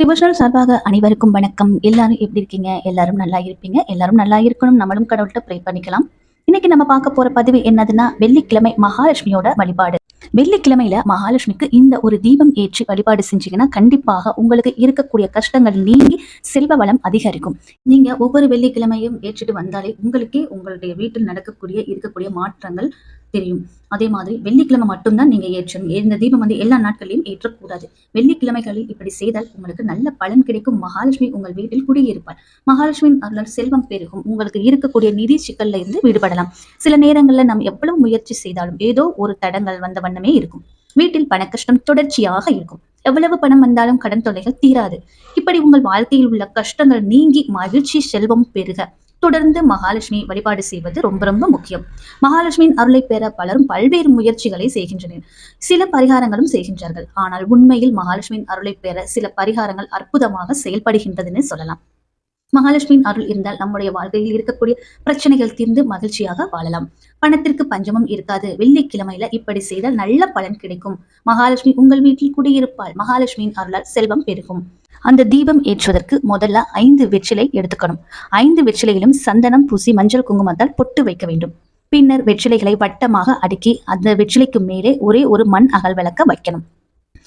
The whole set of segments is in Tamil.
டிவோஷனல் சார்பாக அனைவருக்கும் வணக்கம். எல்லாரும் எப்படி இருக்கீங்க? எல்லாரும் நல்லா இருப்பீங்க? எல்லாரும் நல்லா இருக்கணும். நம்மளும் கடவுள்கிட்ட ப்ரே பண்ணிக்கலாம். இன்னைக்கு நம்ம பார்க்க போற பதிவு என்னதுன்னா வெள்ளிக்கிழமை மகாலட்சுமியோட வழிபாடு. வெள்ளிக்கிழமையில மகாலட்சுமிக்கு இந்த ஒரு தீபம் ஏற்றி வழிபாடு செஞ்சீங்கன்னா கண்டிப்பாக உங்களுக்கு இருக்கக்கூடிய கஷ்டங்கள் நீங்கி செல்வ வளம் அதிகரிக்கும். நீங்க ஒவ்வொரு வெள்ளிக்கிழமையும் ஏற்றிட்டு வந்தாலே உங்களுக்கே உங்களுடைய வீட்டில் நடக்கக்கூடிய இருக்கக்கூடிய மாற்றங்கள் தெரியும். அதே மாதிரி வெள்ளிக்கிழமை மட்டும்தான் நீங்க ஏற்றணும். இந்த தீபம் வந்து எல்லா நாட்களிலும் ஏற்றக்கூடாது. வெள்ளிக்கிழமைகளில் இப்படி செய்தால் உங்களுக்கு நல்ல பலன் கிடைக்கும். மகாலட்சுமி உங்கள் வீட்டில் குடியிருப்பார். மகாலட்சுமியின் அருளால் செல்வம் பெருகும். உங்களுக்கு இருக்கக்கூடிய நிதி சிக்கல்ல இருந்து விடுபடலாம். சில நேரங்கள்ல நாம் எவ்வளவு முயற்சி செய்தாலும் ஏதோ ஒரு தடங்கள் வந்த வண்ணமே இருக்கும். வீட்டில் பண கஷ்டம் தொடர்ச்சியாக இருக்கும். எவ்வளவு பணம் வந்தாலும் கடன் தொல்லைகள் தீராது. இப்படி உங்கள் வாழ்க்கையில் உள்ள கஷ்டங்கள் நீங்கி மகிழ்ச்சி செல்வம் பெருக. தொடர்ந்து மகாலட்சுமி வழிபாடு செய்வது ரொம்ப ரொம்ப முக்கியம். மகாலட்சுமியின் அருளை பெற பலரும் பல்வேறு முயற்சிகளை செய்கின்றனர். சில பரிகாரங்களும் செய்கின்றார்கள். ஆனால் உண்மையில் மகாலட்சுமியின் அருளை பெற சில பரிகாரங்கள் அற்புதமாக செயல்படுகின்றதுன்னு சொல்லலாம். மகாலட்சுமியின் அருள் இருந்தால் நம்முடைய வாழ்க்கையில் இருக்கக்கூடிய பிரச்சனைகள் தீர்ந்து மகிழ்ச்சியாக வாழலாம். பணத்திற்கு பஞ்சமும் இருக்காது. வெள்ளிக்கிழமையில இப்படி செய்தால் நல்ல பலன் கிடைக்கும். மகாலட்சுமி உங்கள் வீட்டில் குடியிருப்பால் மகாலட்சுமியின் அருளால் செல்வம் பெருகும். அந்த தீபம் ஏற்றுவதற்கு முதல்ல ஐந்து வெற்றிலை எடுத்துக்கணும். ஐந்து வெற்றிலையிலும் சந்தனம் பூசி மஞ்சள் குங்குமத்தால் பொட்டு வைக்க வேண்டும். பின்னர் வெற்றிலைகளை வட்டமாக அடுக்கி அந்த வெற்றிலைக்கு மேலே ஒரே ஒரு மண் அகல் விளக்க வைக்கணும்.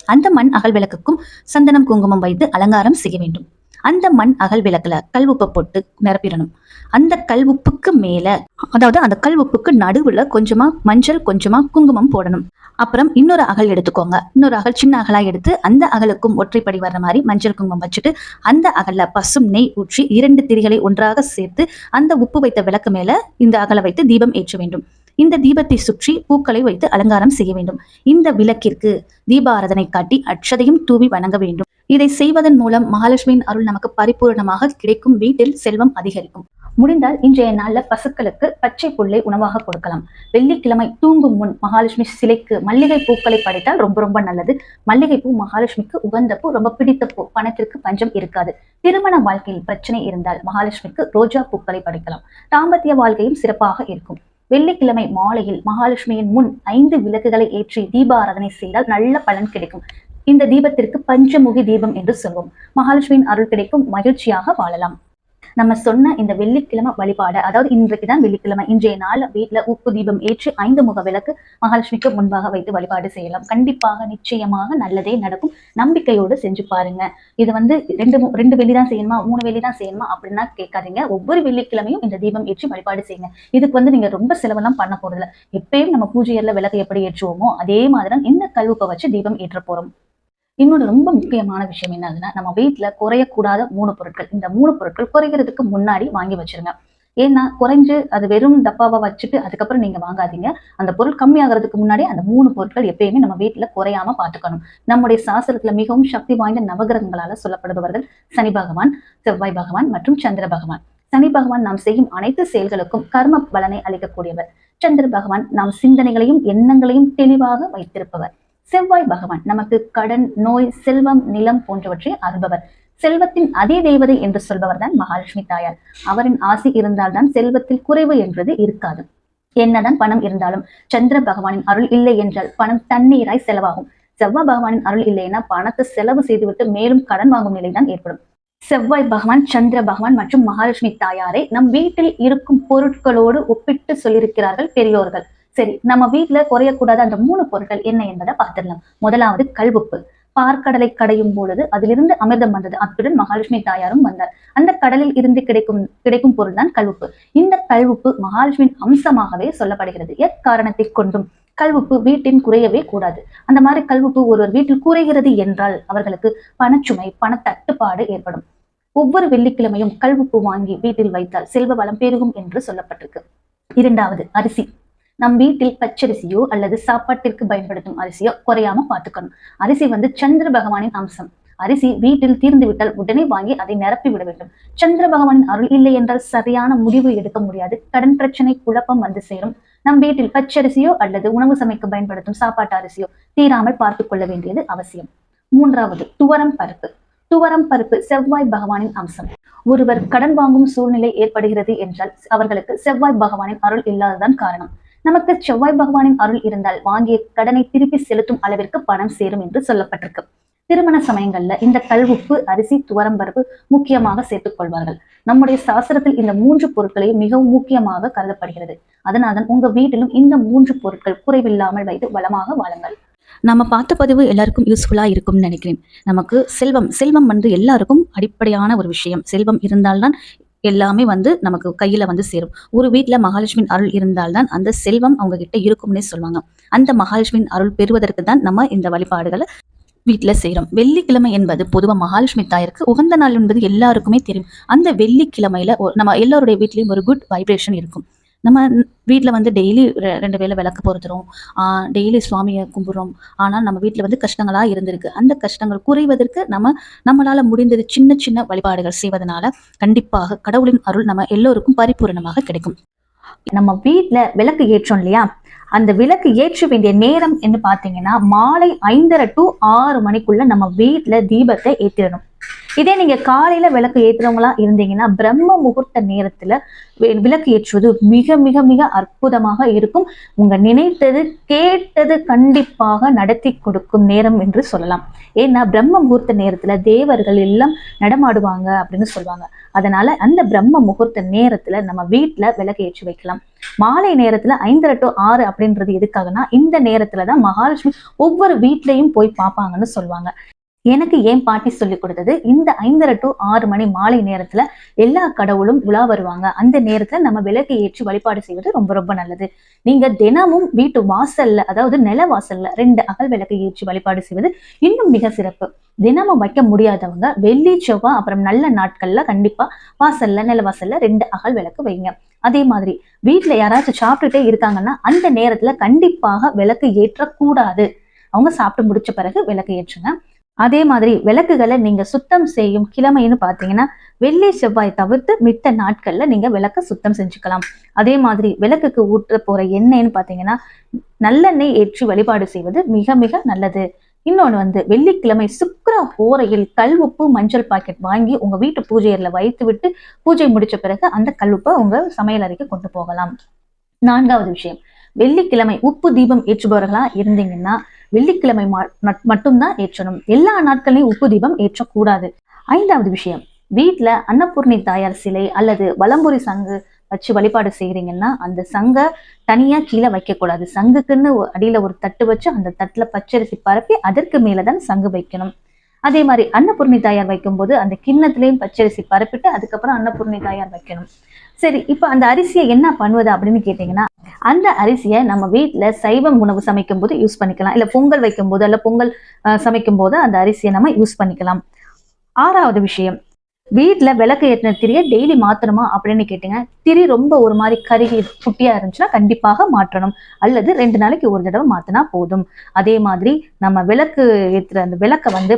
அந்த மண் அகல் விளக்குக்கும் சந்தனம் குங்குமம் வைத்து அலங்காரம் செய்ய வேண்டும். அந்த மண் அகல் விளக்குல கல்வுப்பை போட்டு நிரப்பிடணும். அந்த கல்வுப்புக்கு மேல அதாவது அந்த கல்வுப்புக்கு நடுவுல கொஞ்சமா மஞ்சள் கொஞ்சமா குங்குமம் போடணும். அப்புறம் இன்னொரு அகல் எடுத்துக்கோங்க. இன்னொரு அகல் சின்ன அகலா எடுத்து அந்த அகலுக்கும் ஒற்றைப்படி வர்ற மாதிரி மஞ்சள் குங்குமம் வச்சுட்டு அந்த அகல்ல பசும் நெய் ஊற்றி இரண்டு திரிகளை ஒன்றாக சேர்த்து அந்த உப்பு வைத்த விளக்கு மேல இந்த அகலை வைத்து தீபம் ஏற்ற வேண்டும். இந்த தீபத்தை சுற்றி பூக்களை வைத்து அலங்காரம் செய்ய வேண்டும். இந்த விளக்கிற்கு தீபாராதனை காட்டி அட்சதையும் தூவி வணங்க வேண்டும். இதை செய்வதன் மூலம் மகாலட்சுமியின் அருள் நமக்கு பரிபூரணமாக கிடைக்கும். வீட்டில் செல்வம் அதிகரிக்கும். முடிந்தால் இன்றைய நாள்ல பசுக்களுக்கு பச்சை புல்லை உணவாக கொடுக்கலாம். வெள்ளிக்கிழமை தூங்கும் முன் மகாலட்சுமி சிலைக்கு மல்லிகை பூக்களை படைத்தால் ரொம்ப ரொம்ப நல்லது. மல்லிகை பூ மகாலட்சுமிக்கு உகந்த பூ ரொம்ப பிடித்த பூ. பணத்திற்கு பஞ்சம் இருக்காது. திருமண வாழ்க்கையில் பிரச்சனை இருந்தால் மகாலட்சுமிக்கு ரோஜா பூக்களை படைக்கலாம். தாம்பத்திய வாழ்க்கையும் சிறப்பாக இருக்கும். வெள்ளிக்கிழமை மாலையில் மகாலட்சுமியின் முன் ஐந்து விளக்குகளை ஏற்றி தீபாராதனை செய்தால் நல்ல பலன் கிடைக்கும். இந்த தீபத்திற்கு பஞ்சமுகி தீபம் என்று சொல்வோம். மகாலட்சுமியின் அருள் கிடைக்கும் மகிழ்ச்சியாக வாழலாம். நம்ம சொன்ன இந்த வெள்ளிக்கிழமை வழிபாடு அதாவது இன்றைக்கு தான் வெள்ளிக்கிழமை இன்றைய நாள் வீட்டுல உப்பு தீபம் ஏற்றி ஐந்து முக விளக்கு மகாலட்சுமிக்கு முன்பாக வைத்து வழிபாடு செய்யலாம். கண்டிப்பாக நிச்சயமாக நல்லதே நடக்கும். நம்பிக்கையோடு செஞ்சு பாருங்க. இது வந்து ரெண்டு ரெண்டு வெள்ளி தான் செய்யணுமா மூணு வெள்ளி தான் செய்யணுமா அப்படின்னா கேட்காதீங்க. ஒவ்வொரு வெள்ளிக்கிழமையும் இந்த தீபம் ஏற்றி வழிபாடு செய்யுங்க. இதுக்கு வந்து நீங்க ரொம்ப செலவெல்லாம் பண்ண போறதில்ல. எப்பயும் நம்ம பூஜையர்ல விளக்கு எப்படி ஏற்றுவோமோ அதே மாதிரி இந்த கல்வுப்பை வச்சு தீபம் ஏற்ற போறோம். இன்னொன்று ரொம்ப முக்கியமான விஷயம் என்னதுன்னா நம்ம வீட்டுல குறையக்கூடாத மூணு பொருட்கள். இந்த மூணு பொருட்கள் குறைகிறதுக்கு முன்னாடி வாங்கி வச்சிருங்க. ஏன்னா குறைஞ்சு அது வெறும் டப்பாவா வச்சுட்டு அதுக்கப்புறம் நீங்க வாங்காதீங்க. அந்த பொருள் கம்மியாகிறதுக்கு முன்னாடி அந்த மூணு பொருட்கள் எப்பயுமே நம்ம வீட்டுல குறையாம பாத்துக்கணும். நம்முடைய சாஸ்திரத்துல மிகவும் சக்தி வாய்ந்த நவகிரகங்களால சொல்லப்படுபவர்கள் சனி பகவான் செவ்வாய் பகவான் மற்றும் சந்திர பகவான். சனி பகவான் நாம் செய்யும் அனைத்து செயல்களுக்கும் கர்ம பலனை அளிக்கக்கூடியவர். சந்திர பகவான் நாம் சிந்தனைகளையும் எண்ணங்களையும் தெளிவாக வைத்திருப்பவர். செவ்வாய் பகவான் நமக்கு கடன் நோய் செல்வம் நிலம் போன்றவற்றை அருள்பவர். செல்வத்தின் அதே தேவதை என்று சொல்பவர் தான் மகாலட்சுமி தாயார். அவரின் ஆசை இருந்தால்தான் செல்வத்தில் குறைவு என்றது இருக்காது. என்னதான் பணம் இருந்தாலும் சந்திர பகவானின் அருள் இல்லை என்றால் பணம் தண்ணீராய் செலவாகும். செவ்வாய் பகவானின் அருள் இல்லைன்னா பணத்தை செலவு செய்துவிட்டு மேலும் கடன் வாங்கும் நிலைதான் ஏற்படும். செவ்வாய் பகவான் சந்திர பகவான் மற்றும் மகாலட்சுமி தாயாரை நம் வீட்டில் இருக்கும் பொருட்களோடு ஒப்பிட்டு சொல்லியிருக்கிறார்கள் பெரியோர்கள். சரி நம்ம வீட்டுல குறையக்கூடாத அந்த மூணு பொருட்கள் என்ன என்பதை பார்த்துடலாம். முதலாவது கல்வுப்பு. பார்க்கடலை கடையும் பொழுது அதிலிருந்து அமிர்தம் வந்தது. அத்துடன் மகாலட்சுமி தாயாரும் வந்தார். அந்த கடலில் இருந்து கிடைக்கும் கிடைக்கும் பொருள் தான் கல்வுப்பு. இந்த கல்வுப்பு மகாலட்சுமியின் அம்சமாகவே சொல்லப்படுகிறது. எக்காரணத்தை கொண்டும் கல்வுப்பு வீட்டின் குறையவே கூடாது. அந்த மாதிரி கல்வுப்பு ஒருவர் வீட்டில் குறைகிறது என்றால் அவர்களுக்கு பணச்சுமை பணத்தட்டுப்பாடு ஏற்படும். ஒவ்வொரு வெள்ளிக்கிழமையும் கல்வுப்பு வாங்கி வீட்டில் வைத்தால் செல்வ வளம் பெருகும் என்று சொல்லப்பட்டிருக்கு. இரண்டாவது அரிசி. நம் வீட்டில் பச்சரிசியோ அல்லது சாப்பாட்டிற்கு பயன்படுத்தும் அரிசியோ குறையாம பார்த்துக்கணும் அரிசி வந்து சந்திர பகவானின் அம்சம். அரிசி வீட்டில் தீர்ந்து விட்டால் உடனே வாங்கி அதை நிரப்பி விட வேண்டும். சந்திர பகவானின் அருள் இல்லை என்றால் சரியான முடிவு எடுக்க முடியாது. கடன் பிரச்சனை குழப்பம் வந்து சேரும். நம் வீட்டில் பச்சரிசியோ அல்லது உணவு சமைக்க பயன்படுத்தும் சாப்பாட்டு அரிசியோ தீராமல் பார்த்து கொள்ள வேண்டியது அவசியம். மூன்றாவது துவரம் பருப்பு. துவரம் பருப்பு செவ்வாய் பகவானின் அம்சம். ஒருவர் கடன் வாங்கும் சூழ்நிலை ஏற்படுகிறது என்றால் அவர்களுக்கு செவ்வாய் பகவானின் அருள் இல்லாததான் காரணம். நமக்கு செவ்வாய் பகவானின் அருள் இருந்தால் வாங்கிய கடனை திருப்பி செலுத்தும் அளவிற்கு பணம் சேரும் என்று சொல்லப்பட்டிருக்கு. திருமண சமயங்கள்ல இந்த கல்வுப்பு அரிசி துவரம்பருப்பு முக்கியமாக சேர்த்துக் கொள்வார்கள். நம்முடைய சாஸ்திரத்தில் இந்த மூன்று பொருட்களையும் மிகவும் முக்கியமாக கருதப்படுகிறது. அதனால்தான் உங்க வீட்டிலும் இந்த மூன்று பொருட்கள் குறைவில்லாமல் வைத்து வளமாக வாழுங்கள். நம்ம பார்த்த பதிவு எல்லாருக்கும் யூஸ்ஃபுல்லா இருக்கும்னு நினைக்கிறேன். நமக்கு செல்வம் செல்வம் வந்து எல்லாருக்கும் அடிப்படையான ஒரு விஷயம். செல்வம் இருந்தால்தான் எல்லாமே வந்து நமக்கு கையில வந்து சேரும். ஒரு வீட்ல மகாலட்சுமியின் அருள் இருந்தால்தான் அந்த செல்வம் அவங்க கிட்ட இருக்கும்னே சொல்லுவாங்க. அந்த மகாலட்சுமியின் அருள் பெறுவதற்கு தான் நம்ம இந்த வழிபாடுகளை வீட்டில் செய்கிறோம் வெள்ளிக்கிழமை என்பது பொதுவாக மகாலட்சுமி தாயருக்கு உகந்த நாள் என்பது எல்லாருக்குமே தெரியும். அந்த வெள்ளிக்கிழமையில நம்ம எல்லோருடைய வீட்லேயும் ஒரு குட் வைப்ரேஷன் இருக்கும். நம்ம வீட்டில் வந்து டெய்லி ரெண்டு வேளை விளக்கு பொறுத்துறோம் டெய்லி சுவாமியை கும்பிட்றோம். ஆனால் நம்ம வீட்டில் வந்து கஷ்டங்களாக இருந்திருக்கு. அந்த கஷ்டங்கள் குறைவதற்கு நம்ம நம்மளால் முடிந்தது சின்ன சின்ன வழிபாடுகள் செய்வதனால கண்டிப்பாக கடவுளின் அருள் நம்ம எல்லோருக்கும் பரிபூரணமாக கிடைக்கும். நம்ம வீட்டில் விளக்கு ஏற்றோம் இல்லையா? அந்த விளக்கு ஏற்ற வேண்டிய நேரம் என்ன பார்த்தீங்கன்னா மாலை ஐந்தரை டு ஆறு மணிக்குள்ள நம்ம வீட்டில் தீபத்தை ஏற்றிடணும் இதே நீங்க காலையில விளக்கு ஏத்துறவங்களா இருந்தீங்கன்னா பிரம்ம முகூர்த்த நேரத்துல விளக்கு ஏற்றுவது மிக மிக மிக அற்புதமாக இருக்கும். உங்க நினைத்தது கேட்டது கண்டிப்பாக நடத்தி கொடுக்கும் நேரம் என்று சொல்லலாம். ஏன்னா பிரம்ம முகூர்த்த நேரத்துல தேவர்கள் எல்லாம் நடமாடுவாங்க அப்படின்னு சொல்லுவாங்க. அதனால அந்த பிரம்ம முகூர்த்த நேரத்துல நம்ம வீட்டுல விளக்கு ஏற்றி வைக்கலாம். மாலை நேரத்துல ஐந்தரை டு ஆறு அப்படின்றது எதுக்காகனா இந்த நேரத்துல தான் மகாலட்சுமி ஒவ்வொரு வீட்லயும் போய் பார்ப்பாங்கன்னு சொல்லுவாங்க. எனக்கு ஏன் பாட்டி சொல்லி கொடுத்தது இந்த ஐந்தரை டு ஆறு மணி மாலை நேரத்துல எல்லா கடவுளும் உலா வருவாங்க. அந்த நேரத்துல நம்ம விளக்கு ஏற்றி வழிபாடு செய்வது ரொம்ப ரொம்ப நல்லது. நீங்க தினமும் வீட்டு வாசல்ல அதாவது நில வாசல்ல ரெண்டு அகல் விளக்கு ஏற்றி வழிபாடு செய்வது இன்னும் மிக சிறப்பு. தினமும் வைக்க முடியாதவங்க வெள்ளி செவ்வாய் அப்புறம் நல்ல நாட்கள்ல கண்டிப்பா வாசல்ல நில வாசல்ல ரெண்டு அகல் விளக்கு வைங்க. அதே மாதிரி வீட்டுல யாராச்சும் சாப்பிட்டுட்டே இருக்காங்கன்னா அந்த நேரத்துல கண்டிப்பாக விளக்கு ஏற்றக்கூடாது. அவங்க சாப்பிட்டு முடிச்ச பிறகு விளக்கு ஏற்றுங்க. அதே மாதிரி விளக்குகளை நீங்க சுத்தம் செய்யும் கிழமைன்னு பார்த்தீங்கன்னா வெள்ளி செவ்வாய் தவிர்த்து மித்த நாட்கள்ல நீங்க விளக்க சுத்தம் செஞ்சுக்கலாம். அதே மாதிரி விளக்குக்கு ஊற்ற போற எண்ணெய்ன்னு பார்த்தீங்கன்னா நல்லெண்ணெய் ஏற்றி வழிபாடு செய்வது மிக மிக நல்லது. இன்னொன்று வந்து வெள்ளிக்கிழமை சுக்கர ஹோரையில் கல்வுப்பு மஞ்சள் பாக்கெட் வாங்கி உங்க வீட்டு பூஜை வைத்து விட்டு பூஜை முடிச்ச பிறகு அந்த கல்லுப்பை உங்க சமையல் அறைக்கு கொண்டு போகலாம். நான்காவது விஷயம் வெள்ளிக்கிழமை உப்பு தீபம் ஏற்றுபவர்களா இருந்தீங்கன்னா வெள்ளிக்கிழமை மட்டும்தான் ஏற்றணும். எல்லா நாட்களையும் உப்பு தீபம் ஏற்றக்கூடாது. ஐந்தாவது விஷயம் வீட்டில் அன்னபூர்ணி தாயார் சிலை அல்லது வலம்புரி சங்கு வச்சு வழிபாடு செய்கிறீங்கன்னா அந்த சங்க தனியா கீழே வைக்கக்கூடாது. சங்குக்குன்னு அடியில் அடியில ஒரு தட்டு வச்சு அந்த தட்டுல பச்சரிசி பரப்பி அதற்கு மேலதான் சங்கு வைக்கணும். அதே மாதிரி அன்னபூர்ணி தாயார் வைக்கும்போது அந்த கிண்ணத்துலேயும் பச்சரிசி பரப்பிட்டு அதுக்கப்புறம் அன்னபூர்ணி தாயார் வைக்கணும். சரி இப்போ அந்த அரிசியை என்ன பண்ணுவது அப்படின்னு கேட்டிங்கன்னா அந்த அரிசியை நம்ம வீட்டில் சைவம் உணவு சமைக்கும் போது யூஸ் பண்ணிக்கலாம். இல்லை பொங்கல் வைக்கும் போது அல்ல பொங்கல் சமைக்கும் போது அந்த அரிசியை நம்ம யூஸ் பண்ணிக்கலாம். ஆறாவது விஷயம் வீட்டில் விளக்கு ஏற்றின திரியை டெய்லி மாற்றணுமா அப்படின்னு கேட்டிங்க திரி ரொம்ப ஒரு மாதிரி கருகி குட்டியாக இருந்துச்சுன்னா கண்டிப்பாக மாற்றணும். அல்லது ரெண்டு நாளைக்கு ஒரு தடவை மாற்றினா போதும். அதே மாதிரி நம்ம விளக்கு ஏற்றுற அந்த விளக்கை வந்து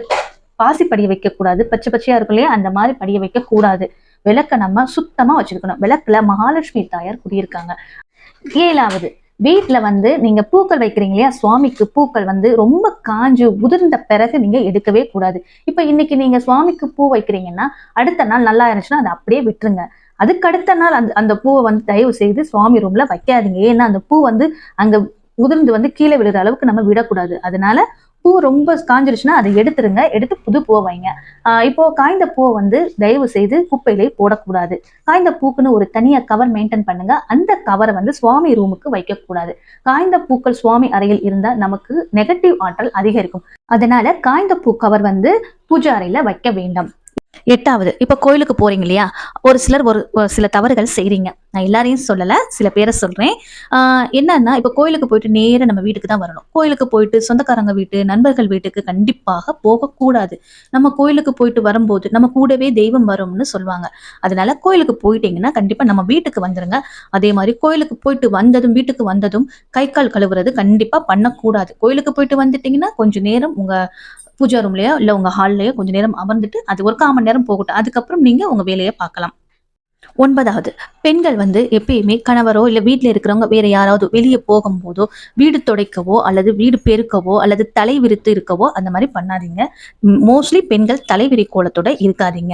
பாசி படிய வைக்கக்கூடாது பச்சை பச்சையாக இருக்கும் இல்லையா? அந்த மாதிரி படிய வைக்கக்கூடாது. விளக்கை நம்ம சுத்தமாக வச்சிருக்கணும் விளக்குல மகாலட்சுமி தாயார் குடியிருக்காங்க. ஏழாவது வீட்டில் வந்து நீங்க பூக்கள் வைக்கிறீங்க இல்லையா? சுவாமிக்கு பூக்கள் வந்து ரொம்ப காஞ்சு உதிர்ந்த பிறகு நீங்க எடுக்கவே கூடாது. இப்ப இன்னைக்கு நீங்க சுவாமிக்கு பூ வைக்கிறீங்கன்னா அடுத்த நாள் நல்லா இருந்துச்சுன்னா அதை அப்படியே விட்டுருங்க. அதுக்கு அடுத்த நாள் அந்த அந்த பூவை வந்து தயவு செய்து சுவாமி ரூம்ல வைக்காதீங்க. ஏன்னா அந்த பூ வந்து அங்க உதிர்ந்து வந்து கீழே விழுற அளவுக்கு நம்ம விடக்கூடாது. அதனால பூ ரொம்ப காஞ்சிருச்சுன்னா அதை எடுத்துருங்க. எடுத்து புது பூவை வைங்க. ஆஹ் இப்போ காய்ந்த பூவை வந்து தயவு செய்து குப்பையிலே போடக்கூடாது. காய்ந்த பூக்குன்னு ஒரு தனியா கவர் மெயின்டைன் பண்ணுங்க. அந்த கவரை வந்து சுவாமி ரூமுக்கு வைக்கக்கூடாது. காய்ந்த பூக்கள் சுவாமி அறையில் இருந்தால் நமக்கு நெகட்டிவ் ஆற்றல் அதிகரிக்கும். அதனால காய்ந்த பூ கவர் வந்து பூஜை அறையில வைக்க வேண்டாம். எட்டாவது இப்போ கோயிலுக்கு போறீங்க இல்லையா? ஒரு சிலர் ஒரு சில தவறுகள் செய்கிறீங்க நான் எல்லாரையும் சொல்லலை சில பேரை சொல்கிறேன் என்னன்னா இப்போ கோயிலுக்கு போயிட்டு நேராக நம்ம வீட்டுக்கு தான் வரணும். கோயிலுக்கு போயிட்டு சொந்தக்காரங்க வீட்டு நண்பர்கள் வீட்டுக்கு கண்டிப்பாக போகக்கூடாது. நம்ம கோயிலுக்கு போயிட்டு வரும்போது நம்ம கூடவே தெய்வம் வரும்னு சொல்லுவாங்க. அதனால கோயிலுக்கு போயிட்டீங்கன்னா கண்டிப்பாக நம்ம வீட்டுக்கு வந்துருங்க. அதே மாதிரி கோயிலுக்கு போயிட்டு வந்ததும் வீட்டுக்கு வந்ததும் கை கால் கழுவுறது கண்டிப்பாக பண்ணக்கூடாது. கோயிலுக்கு போயிட்டு வந்துட்டீங்கன்னா கொஞ்சம் நேரம் உங்கள் பூஜா ரூம்லையோ இல்லை உங்கள் ஹால்லையோ கொஞ்சம் நேரம் அமர்ந்துட்டு அது ஒரு கால் மணி நேரம் போகட்டும். அதுக்கப்புறம் நீங்கள் உங்கள் வேலையை பார்க்கலாம். ஒன்பதாவது பெண்கள் வந்து எப்பயுமே கணவரோ இல்ல வீட்டில் இருக்கிறவங்க வேற யாராவது வெளியே போகும்போதோ வீடு துடைக்கவோ அல்லது வீடு பெருக்கவோ அல்லது தலை விரித்து இருக்கவோ அந்த மாதிரி பண்ணாதீங்க. மோஸ்ட்லி பெண்கள் தலைவிரி கோலத்தோட இருக்காதீங்க.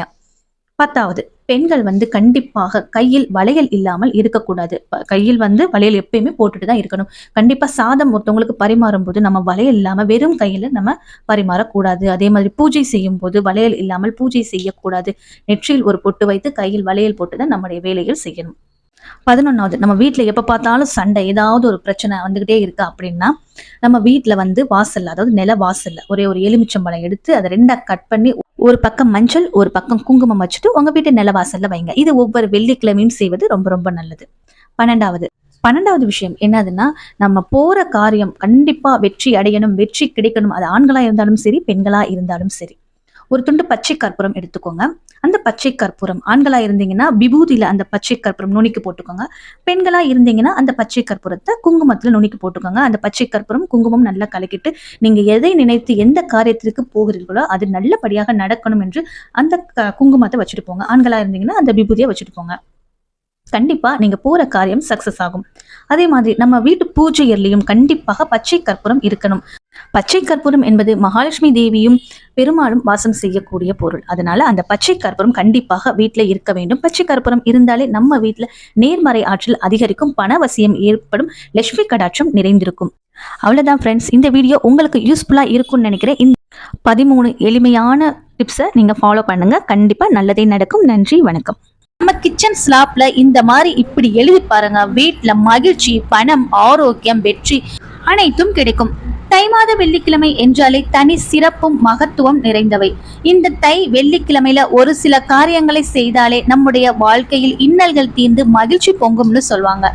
பத்தாவது பெண்கள் வந்து கண்டிப்பாக கையில் வளையல் இல்லாமல் இருக்கக்கூடாது. கையில் வந்து வளையல் எப்பயுமே போட்டுட்டு தான் இருக்கணும். கண்டிப்பா சாதம் ஒருத்தவங்களுக்கு பரிமாறும் போது நம்ம வளையல் இல்லாம வெறும் கையில் நம்ம பரிமாறக்கூடாது. அதே மாதிரி பூஜை செய்யும் போது வளையல் இல்லாமல் பூஜை செய்யக்கூடாது. நெற்றியில் ஒரு பொட்டு வைத்து கையில் வளையல் போட்டு தான் நம்முடைய வேலைகள் செய்யணும். பதினொன்னாவது நம்ம வீட்டில் எப்ப பார்த்தாலும் சண்டை ஏதாவது ஒரு பிரச்சனை வந்துகிட்டே இருக்கா அப்படின்னா நம்ம வீட்டில் வந்து வாசல்ல அதாவது நில வாசல்ல ஒரே ஒரு எலுமிச்சம்பழம் எடுத்து அதை ரெண்டா கட் பண்ணி ஒரு பக்கம் மஞ்சள் ஒரு பக்கம் குங்குமம் வச்சுட்டு உங்க வீட்டு நில வாசல்ல வைங்க. இது ஒவ்வொரு வெள்ளிக்கிழமையும் செய்வது ரொம்ப ரொம்ப நல்லது. பன்னெண்டாவது பன்னெண்டாவது விஷயம் என்னதுன்னா நம்ம போற காரியம் கண்டிப்பா வெற்றி அடையணும் வெற்றி கிடைக்கணும். அது ஆண்களா இருந்தாலும் சரி பெண்களா இருந்தாலும் சரி. ஒரு துண்டு பச்சை கற்பூரம் எடுத்துக்கோங்க. அந்த பச்சை கற்பூரம் ஆண்களா இருந்தீங்கன்னா விபூதியில அந்த பச்சை கற்பூரம் நுனிக்கு போட்டுக்கோங்க. பெண்களா இருந்தீங்கன்னா அந்த பச்சை கற்பூரத்தை குங்குமத்துல நுனிக்கு போட்டுக்கோங்க. அந்த பச்சை கற்பூரம் குங்குமம் நல்லா கலக்கிட்டு நீங்க எதை நினைத்து எந்த காரியத்திற்கு போகிறீர்களோ அது நல்லபடியாக நடக்கணும் என்று அந்த க- குங்குமத்தை வச்சுட்டு போங்க. ஆண்களா இருந்தீங்கன்னா அந்த விபூதியை வச்சுட்டு போங்க. கண்டிப்பா நீங்க போற காரியம் சக்சஸ் ஆகும். அதே மாதிரி நம்ம வீட்டு பூஜையர்லையும் கண்டிப்பாக பச்சை கற்பூரம் இருக்கணும். பச்சை கற்பூரம் என்பது மகாலட்சுமி தேவியும் பெருமாளும் வாசம் செய்யக்கூடிய பொருள். அதனால அந்த பச்சை கற்பூரம் கண்டிப்பாக வீட்டில் இருக்க வேண்டும். பச்சை கற்பூரம் இருந்தாலே நம்ம வீட்டில் நேர்மறை ஆற்றல் அதிகரிக்கும் பணவசியம் ஏற்படும் லட்சுமி கடாட்சம் நிறைந்திருக்கும். அவ்வளவுதான் ஃப்ரெண்ட்ஸ் இந்த வீடியோ உங்களுக்கு யூஸ்ஃபுல்லா இருக்கும்னு நினைக்கிறேன். இந்த பதிமூணு எளிமையான டிப்ஸை நீங்க ஃபாலோ பண்ணுங்க. கண்டிப்பா நல்லதே நடக்கும். நன்றி வணக்கம். நம்ம கிச்சன் ஸ்லாப்ல இந்த மாதிரி இப்படி எழுதி பாருங்க. வீட்ல மகிழ்ச்சி பணம் ஆரோக்கியம் வெற்றி அனைத்தும் கிடைக்கும். தை மாத வெள்ளிக்கிழமை என்றாலே தனி சிறப்பும் மகத்துவம் நிறைந்தவை. இந்த தை வெள்ளிக்கிழமையில ஒரு சில காரியங்களை செய்தாலே நம்முடைய வாழ்க்கையில் இன்னல்கள் தீர்ந்து மகிழ்ச்சி பொங்கும்னு சொல்லுவாங்க.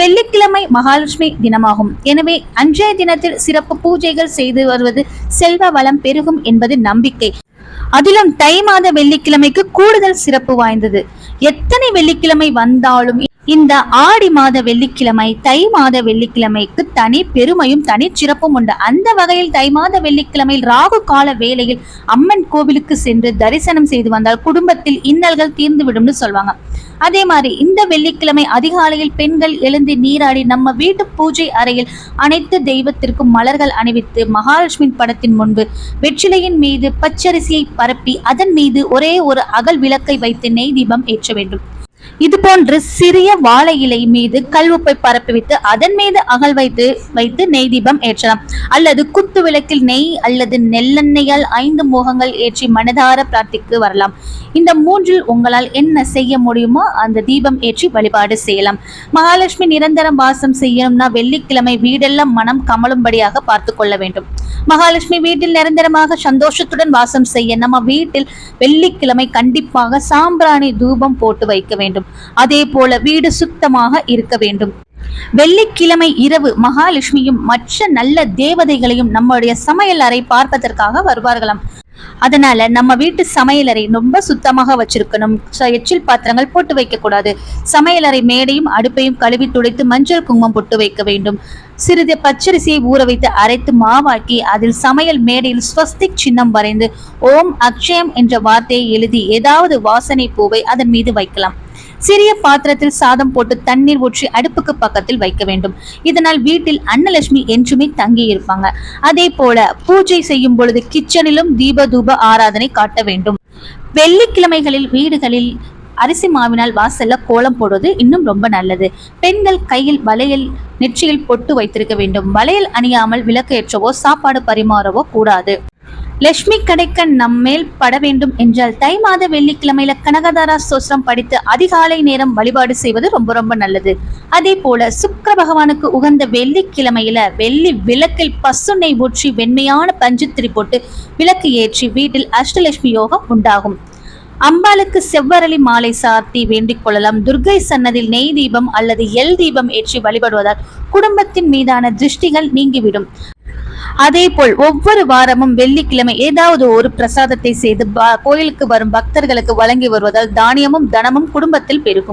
வெள்ளிக்கிழமை மகாலட்சுமி தினமாகும். எனவே அன்றைய தினத்தில் சிறப்பு பூஜைகள் செய்து வருவது செல்வ வளம் பெருகும் என்பது நம்பிக்கை. அதிலும் தை மாத வெள்ளிக்கிழமைக்கு கூடுதல் சிறப்பு வாய்ந்தது. எத்தனை வெள்ளிக்கிழமை வந்தாலும் இந்த ஆடி மாத வெள்ளிக்கிழமை தை மாத வெள்ளிக்கிழமைக்கு தனி பெருமையும் தனி சிறப்பும் உண்டு. அந்த வகையில் தை மாத வெள்ளிக்கிழமையில் ராகு கால வேளையில் அம்மன் கோவிலுக்கு சென்று தரிசனம் செய்து வந்தால் குடும்பத்தில் இன்னல்கள் தீர்ந்து விடும்னு சொல்லுவாங்க அதே மாதிரி இந்த வெள்ளிக்கிழமை அதிகாலையில் பெண்கள் எழுந்து நீராடி நம்ம வீட்டு பூஜை அறையில் அனைத்து தெய்வத்திற்கும் மலர்கள் அணிவித்து மகாலட்சுமி படத்தின் முன்பு வெற்றிலையின் மீது பச்சரிசியை பரப்பி அதன் மீது ஒரே ஒரு அகல் விளக்கை வைத்து நெய் தீபம் ஏற்ற வேண்டும். இது போன்று சிறிய வாழை இலை மீது கல்வப்பை பரப்பிவிட்டு அதன் மீது அகல் வைத்து வைத்து நெய் தீபம் ஏற்றலாம். அல்லது குத்து விளக்கில் நெய் அல்லது நெல்லெண்ணெயால் ஐந்து முகங்கள் ஏற்றி மனதார பிரார்த்திக்கு வரலாம். இந்த மூன்றில் உங்களால் என்ன செய்ய முடியுமோ அந்த தீபம் ஏற்றி வழிபாடு செய்யலாம். மகாலட்சுமி நிரந்தரம் வாசம் செய்யணும்னா வெள்ளிக்கிழமை வீடெல்லாம் மனம் கமலும்படியாக பார்த்து கொள்ள வேண்டும். மகாலட்சுமி வீட்டில் நிரந்தரமாக சந்தோஷத்துடன் வாசம் செய்ய நம்ம வீட்டில் வெள்ளிக்கிழமை கண்டிப்பாக சாம்பிராணி தூபம் போட்டு வைக்க வேண்டும். அதே போல வீடு சுத்தமாக இருக்க வேண்டும். வெள்ளிக்கிழமை இரவு மகாலட்சுமியும் மற்ற நல்ல தேவதைகளையும் நம்முடைய சமையல் அறை பார்ப்பதற்காக வருவார்களாம். அதனால நம்ம வீட்டு சமையலறை ரொம்ப சுத்தமாக வச்சிருக்கணும். ச- எச்சில் பாத்திரங்கள் போட்டு வைக்க கூடாது. சமையலறை மேடையும் அடுப்பையும் கழுவி துடைத்து மஞ்சள் குங்குமம் போட்டு வைக்க வேண்டும். சிறிது பச்சரிசியை ஊற வைத்து அரைத்து மாவாக்கி அதில் சமையல் மேடையில் ஸ்வஸ்திக் சின்னம் வரைந்து ஓம் அக்ஷயம் என்ற வார்த்தையை எழுதி ஏதாவது வாசனை பூவை அதன் மீது வைக்கலாம். சிறிய பாத்திரத்தில் சாதம் போட்டு தண்ணீர் ஊற்றி அடுப்புக்கு பக்கத்தில் வைக்க வேண்டும். இதனால் வீட்டில் அன்னலட்சுமி என்றுமே தங்கி இருப்பாங்க அதே போல பூஜை செய்யும் பொழுது கிச்சனிலும் தீப தூப ஆராதனை காட்ட வேண்டும். வெள்ளிக்கிழமைகளில் வீடுகளில் அரிசி மாவினால் வாசல்ல கோலம் போடுவது இன்னும் ரொம்ப நல்லது. பெண்கள் கையில் வளையல் நெற்றியில் பொட்டு வைத்திருக்க வேண்டும். வளையல் அணியாமல் விளக்கு ஏற்றவோ சாப்பாடு பரிமாறவோ கூடாது. லட்சுமி கிடைக்க நம்மேல் பட வேண்டும் என்றால் தை மாத வெள்ளிக்கிழமையில கனகதாரா ஸ்தோத்திரம் படித்து அதிகாலை நேரம் வழிபாடு செய்வது ரொம்ப ரொம்ப நல்லது. அதே போல சுக்கர பகவானுக்கு உகந்த வெள்ளிக்கிழமையில வெள்ளி விளக்கில் பசுனை ஊற்றி வெண்மையான பஞ்சுத்திரி போட்டு விளக்கு ஏற்றி வீட்டில் அஷ்டலட்சுமி யோகம் உண்டாகும். அம்பாளுக்கு செவ்வரளி மாலை சாத்தி வேண்டிக் கொள்ளலாம். துர்க்கை சன்னதில் நெய் தீபம் அல்லது எல் தீபம் ஏற்றி வழிபடுவதால் குடும்பத்தின் மீதான திருஷ்டிகள் நீங்கிவிடும். அதே போல் ஒவ்வொரு வாரமும் வெள்ளிக்கிழமை ஏதாவது ஒரு பிரசாதத்தை செய்து கோயிலுக்கு வரும் பக்தர்களுக்கு வழங்கி வருவதால் தானியமும் தனமும் குடும்பத்தில் பெருகும்.